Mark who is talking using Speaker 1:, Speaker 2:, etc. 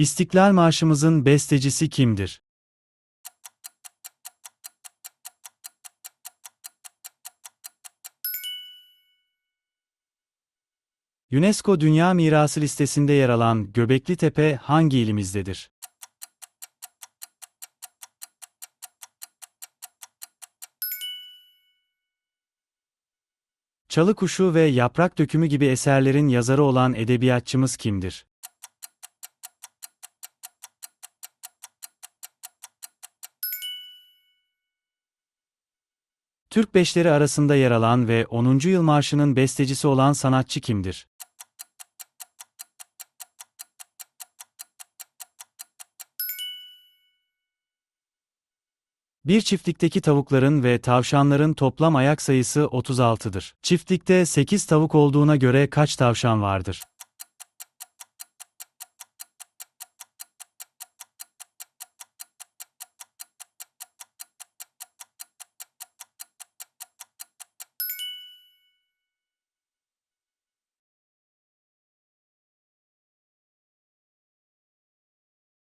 Speaker 1: İstiklal Marşımızın bestecisi kimdir? UNESCO Dünya Mirası listesinde yer alan Göbekli Tepe hangi ilimizdedir? Çalı Kuşu ve Yaprak Dökümü gibi eserlerin yazarı olan edebiyatçımız kimdir? Türk beşleri arasında yer alan ve 10. Yıl Marşı'nın bestecisi olan sanatçı kimdir? Bir çiftlikteki tavukların ve tavşanların toplam ayak sayısı 36'dır. Çiftlikte 8 tavuk olduğuna göre kaç tavşan vardır?